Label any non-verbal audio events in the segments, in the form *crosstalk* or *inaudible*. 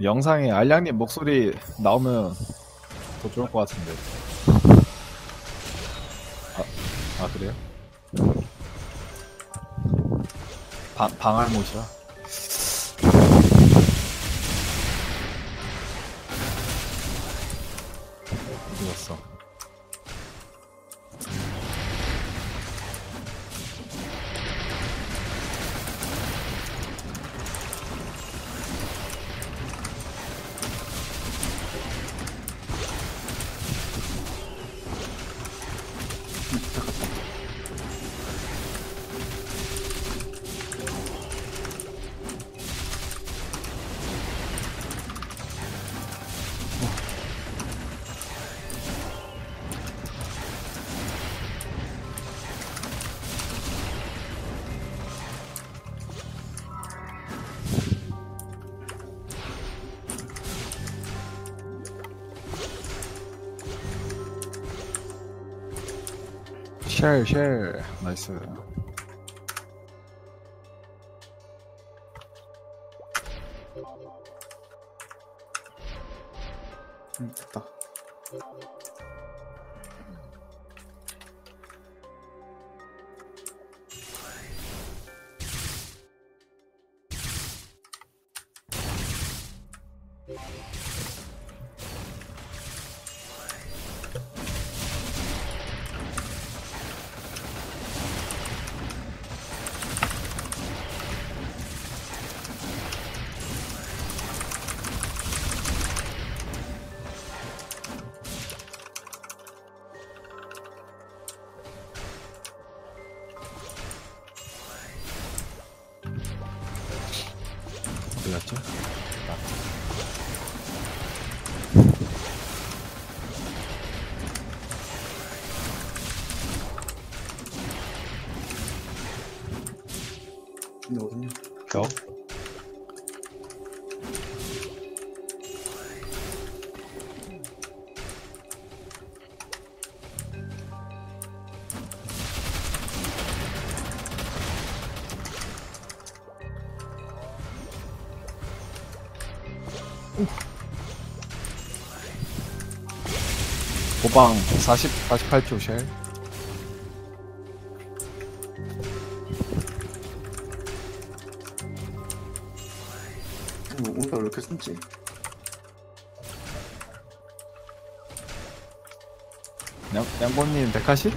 영상에 알량님 목소리 나오면 더 좋을 것 같은데. 아, 아 그래요? 방, 방알못이라? 쉘, 쉘. 나이스. 응, 됐다. 어디 갔죠? 고방 40, 48초 쉘. 뭐, 오늘 왜 이렇게 숨지? 양, 양보님 180?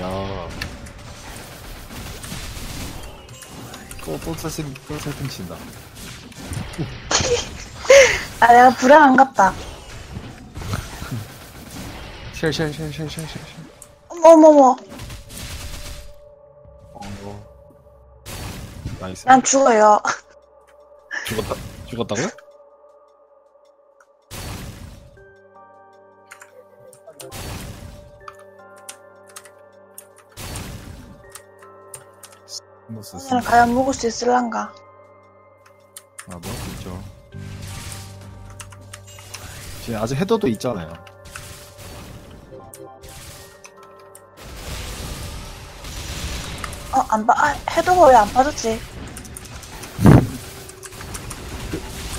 야. 또, 또 세팅, 또 세팅 친다. 아, 내가 불안한 같다. 쉘, 쉘, 쉘, 쉘, 쉘, 쉘, 쉘. 어머머머. 어, 나이스. 난 죽어요. 죽었다, 죽었다고요? 스노스 과연 먹을 수 있을란가? 아, 먹을 수 있죠. 지금 아직 헤더도 있잖아요. 안 봐, 아, 해도가 왜 안 빠졌지?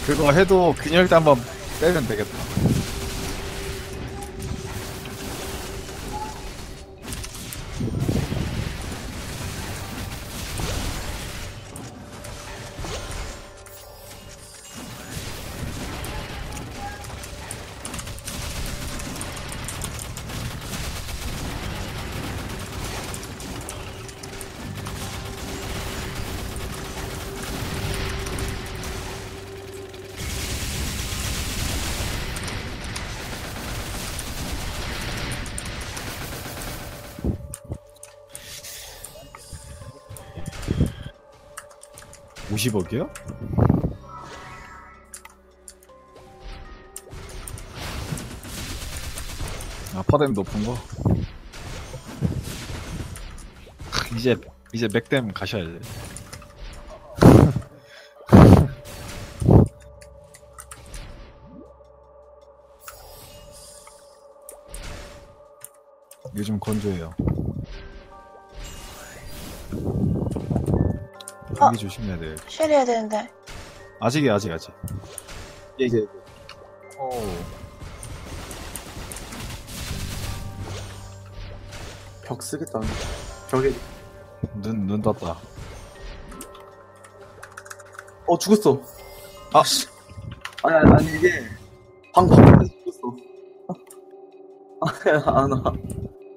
그거 해도 균열 때 한번 빼면 되겠다. (50억이요) 아 퍼뎀 높은 거? 크, 이제 이제 맥댐 가셔야 돼. *laughs* 요즘 건조해요 감기 조심해야 돼. 쉘 해야 되는데. 아직이야, 아직, 아직. 예, 이제. 오. 벽 쓰겠다. 벽에, 눈, 눈 떴다. 어, 죽었어. 아. 씨. 아니, 아니, 아니, 이게, 방 바뀌면서 죽었어. 아, 아, 나.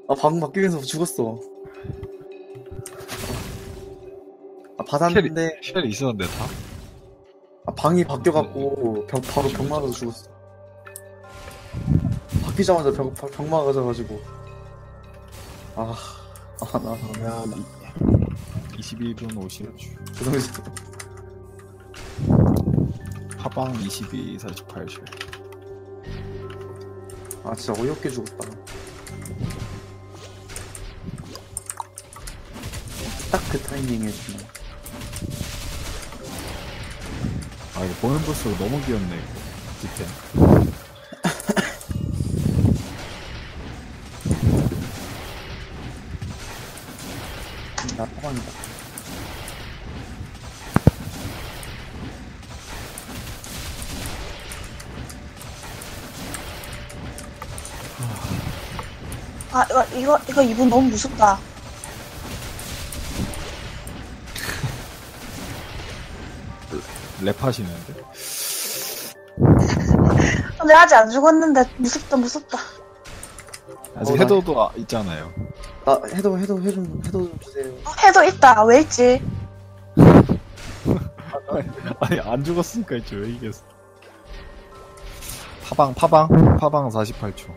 아, 방 바뀌면서 죽었어. 받았는데, 쉘 있었는데, 다? 아, 방이 바뀌어갖고, 벽, 바로 벽 맞아서 죽었어. 바뀌자마자 벽, 벽, 벽 맞아가지고. 아, 아, 나, 나, 나, 22분 50초. 죄송해서. 하방 22, 48, 쉘. 아, 진짜 어이없게 죽었다. 딱 그 타이밍에 정말. 이거 보는 볼수록 너무 귀엽네, 이거. 디템. 나 포함이다. 아, 이거, 이거, 이거 이분 너무 무섭다. 랩하시는데? 근데 아직 안 죽었는데, 무섭다, 무섭다. 아직 어, 나- 해도도 아- 있잖아요. 나 해도 해도 해좀 해도 좀 주세요. 어, 해도 있다. 왜 있지? *laughs* 아니, 안 죽었으니까 있지, 왜 이겼어. 파방, 파방, 파방 48초.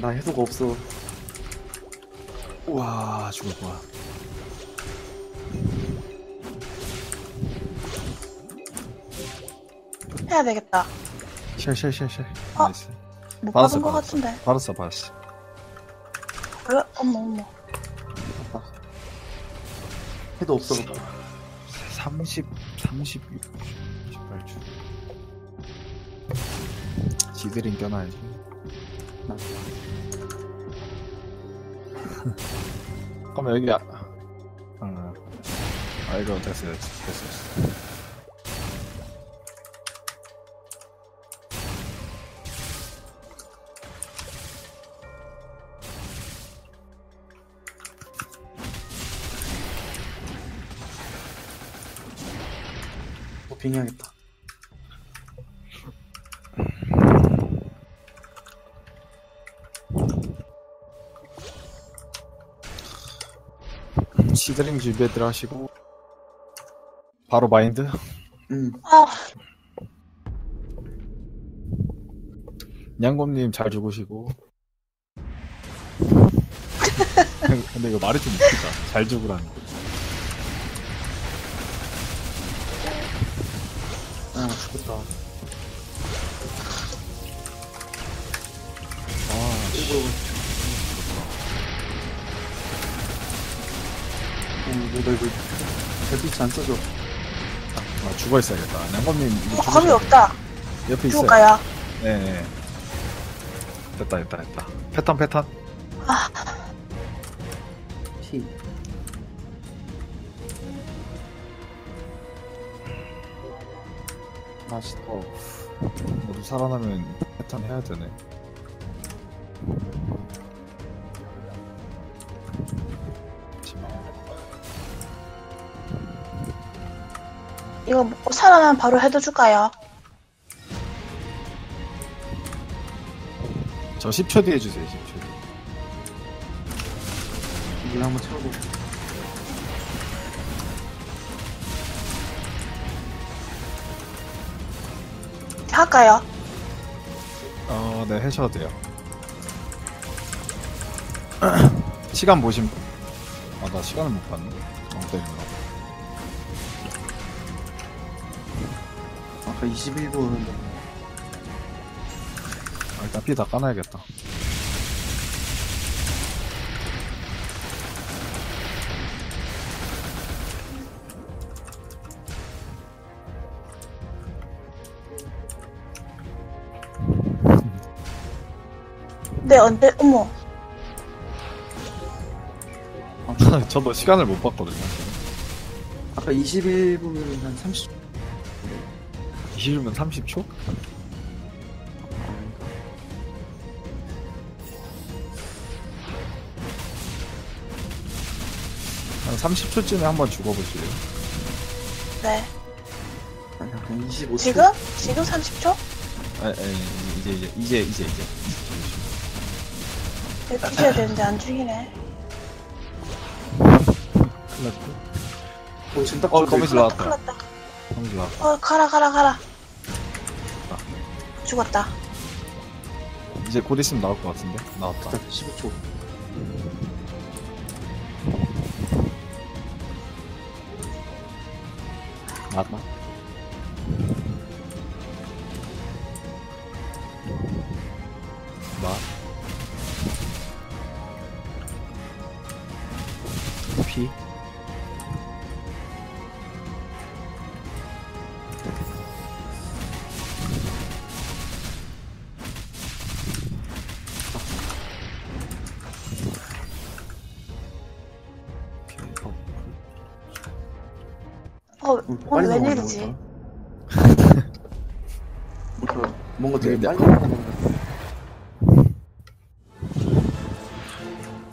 나 해도가 없어. 우와, 죽을 거야. 해야 되겠다. 쉘, 쉘, 쉘, 쉘. 어? 나이스. 못 받았어, 받은 것 받았어. 같은데. 받았어, 받았어. 그래? 어머, 어머. 아, 해도 없어. 30, 36, 18초. 지드린 껴놔야지. 나. 그러면 여기, 아, 아, 아, 이거 됐어, 됐어, 됐어. 도핑 해야겠다. 시드링 준비들 하시고, 바로 마인드? 응. 아, 양곰님 잘 죽으시고. *laughs* 근데 이거 말이 좀 웃기다. 잘 죽으라는 거. 아 죽었다. 아, 이거. 어, 너, 너 이거 별빛이 안 써져. 아 죽어 있어야겠다. 양곰님 이거 어, 죽으셔야 돼요. 없다. 옆에 있어요. 죽을까요? 네, 네. 됐다, 됐다, 됐다. 패턴, 패턴. 피. 맛있다. 어. 모두 살아나면 패턴 해야 되네. 이거 먹고 살아나면 바로 해도 줄까요? 저 10초 뒤에 주세요, 10초 뒤에. 물 한번 채우고. 할까요? 어, 네, 하셔도 돼요. *clears throat* 시간 보심. 아, 나 시간을 못 봤네. 어, 때린다. 아까 21분. 아, 일단 피 다 까놔야겠다. 네, 언제, 어머. 아, 저도 시간을 못 봤거든요. 아까 21분이면 한 30초 20분 30초? 한 30초쯤에 한번 죽어보실래요? 네. 아니 한 25초 지금? 지금 30초? 아, 아, 이제 이제 이제 이제 이제 내가 뒤져야 되는데 안 죽이네. 큰일 났고 어 지금 딱 어, 거미줄 때. 나왔다. 큰일 났다. 형주 나왔다 어, 가라, 가라, 가라. 아. 죽었다. 이제 곧 있으면 나올 것 같은데 나왔다 딱 15초 나왔나? 어, 음, 오늘 넘어가는 웬일이지? *laughs* 뭔가 뭔가 되게 네, 빨리 넘어가는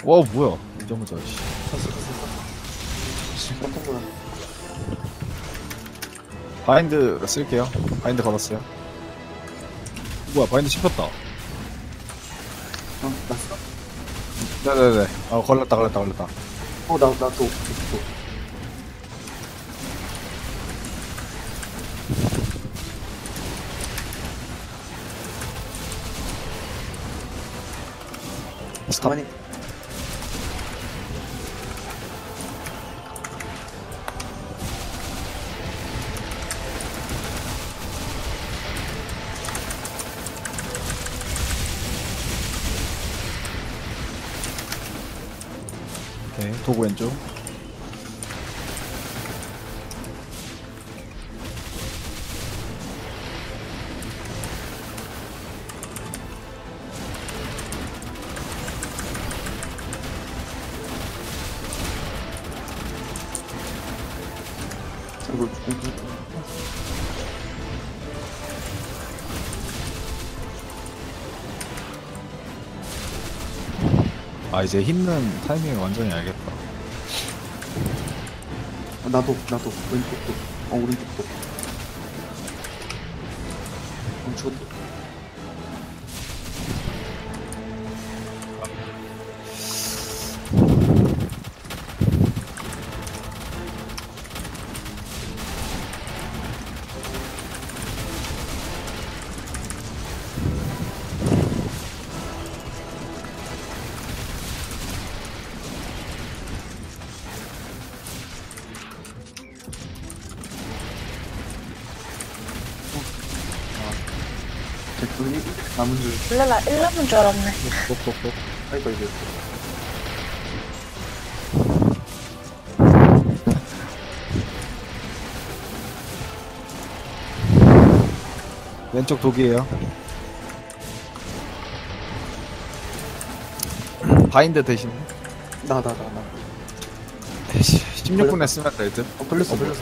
거와 뭐야? 이러면서 씨. 놀랐네 바인드 쓸게요. 바인드 걸었어요. 뭐야 바인드 씹혔다. 어 났어? 네네네. 어 걸렸다 걸렸다 걸렸다. 어 나 나 또 또. 스탑. 가만히 오케이. 도구 왼쪽 이거 아 이제 힘는 타이밍을 완전히 알겠다. 아, 나도 나도. 왼쪽도. 어 오른쪽도. 어 죽었다 됐더니 남은 줄 몰라, 1 남은 줄 알았네. 똑똑똑 아이고 이거 왼쪽 독이에요. 바인드 대신. 나 나 나 나. 16분에 쓰면 될 듯. 어 걸렸어 걸렸어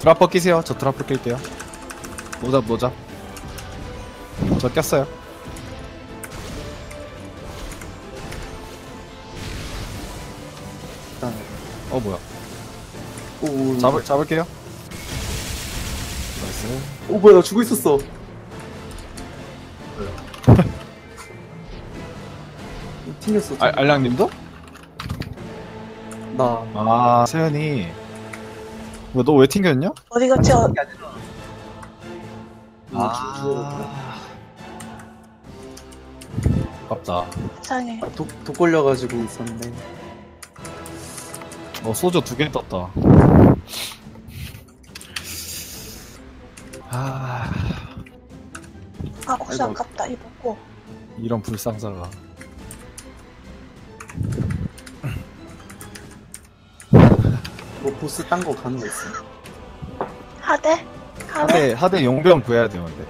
드라퍼 끼세요. 저 드라퍼 낄게요. 노잡 노잡 저 꼈어요. 일단 어 뭐야. 오 잡을, 잡을게요. 나이스. 오 뭐야 나 죽어 있었어. 튕겼어 알, 알량님도? 나. 아. 세연이 뭐너왜 튕겼냐? 어디 갔지? 어, 아 아깝다 세상에. 독, 독 걸려가지고 있었는데 어 소주 두 개 떴다 아 아, 혹시 아이고. 아깝다. 이 먹고. 이런 불상사가 뭐 보스 딴 거 가는 거 있어. 하대? 하대? 하대 하대 용병 구해야 근데